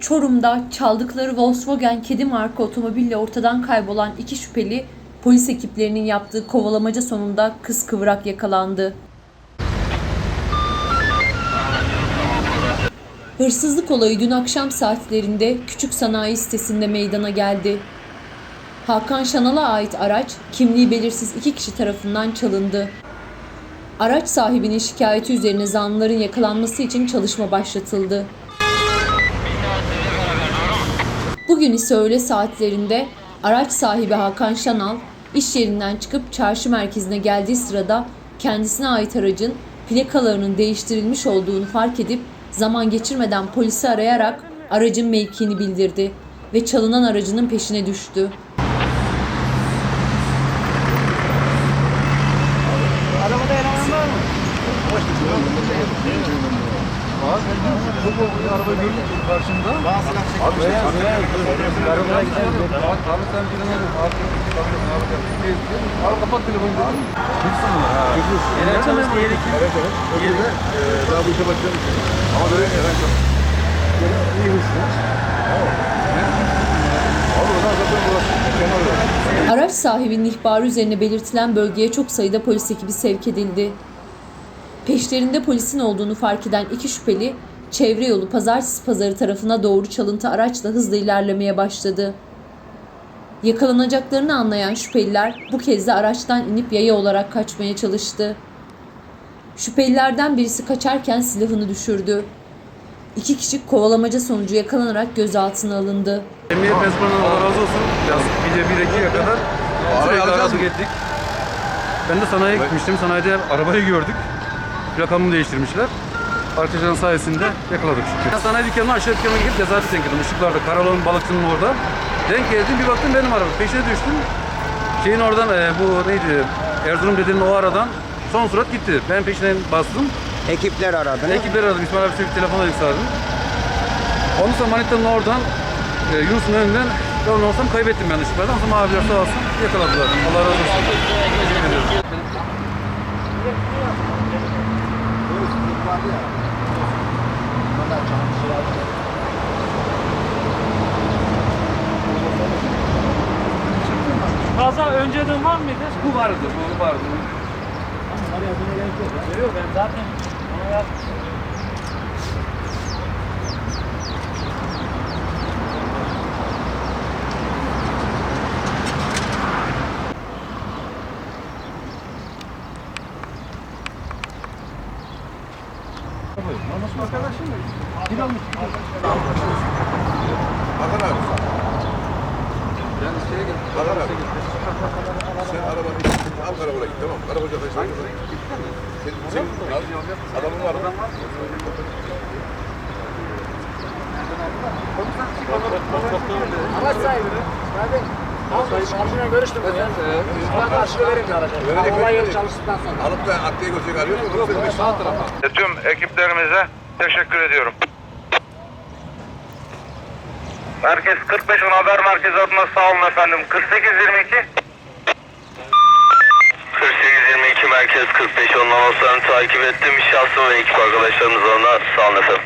Çorum'da çaldıkları Volkswagen kedi marka otomobille ortadan kaybolan iki şüpheli polis ekiplerinin yaptığı kovalamaca sonunda kız kıvrak yakalandı. Hırsızlık olayı dün akşam saatlerinde küçük sanayi sitesinde meydana geldi. Hakan Şanal'a ait araç kimliği belirsiz iki kişi tarafından çalındı. Araç sahibinin şikayeti üzerine zanlıların yakalanması için çalışma başlatıldı. Bugün ise öğle saatlerinde araç sahibi Hakan Şanal iş yerinden çıkıp çarşı merkezine geldiği sırada kendisine ait aracın plakalarının değiştirilmiş olduğunu fark edip zaman geçirmeden polisi arayarak aracın mevkiini bildirdi ve çalınan aracının peşine düştü. Arabada eleman var mı? Abi daha bu. Araç sahibinin ihbarı üzerine belirtilen bölgeye çok sayıda polis ekibi sevk edildi. Peşlerinde polisin olduğunu fark eden iki şüpheli çevre yolu Pazartesi Pazarı tarafına doğru çalıntı araçla hızla ilerlemeye başladı. Yakalanacaklarını anlayan şüpheliler bu kez de araçtan inip yaya olarak kaçmaya çalıştı. Şüphelilerden birisi kaçarken silahını düşürdü. İki kişi kovalamaca sonucu yakalanarak gözaltına alındı. Emniyet mensubularından Allah razı olsun. Biraz gece 1 2'ye kadar sürekli aradık ettik. Ben de sanayiye gitmiştim. Sanayide arabayı gördük. Plakamını değiştirmişler. Arkadaşların sayesinde yakaladık şükür. Sanayi dükkanına aşağı dükkanına gidip cezayirli denk geldim. Işıklarda, Karalon balıkçının orada. Denk geldim bir baktım benim araba. Peşine düştüm. Şeyin oradan e, bu neydi? Erzurum dedenin o aradan son surat gitti. Ben peşine bastım. Ekipler aradı. Ekipleri aradım. İsmail abi sürekli telefonla yükseldim. Ondan sonra Manita'nın oradan e, Yunus'un önünden ben olsam kaybettim ben ışıklardan. Ama abiler sağ olsun yakaladılar. Allah razı olsun. Teşekkür ediyorum. Kaza önceden var mıydı? Bu vardı, bu vardı. Oraya buna gerek yok. ya. Yok ben zaten ona yap. Hakan abi. Hakan abi. Sen arabanı al karakola git tamam mı? Karakola taşla. Sen, sen al. Adamın var mı? Araç sahibi. Hadi. Savcıyla görüştüm ben. Bana karşılığı verin sonra. Alıp da adliye götürecek arıyor mu? Yok sağ. Tüm ekiplerimize teşekkür ediyorum. Merkez 45 10 haber merkezi adına sağ olun efendim. 4822 4822 merkez 45 10 anonslarını takip ettim. Şahsım ve ekip arkadaşlarımız adına sağ olun efendim.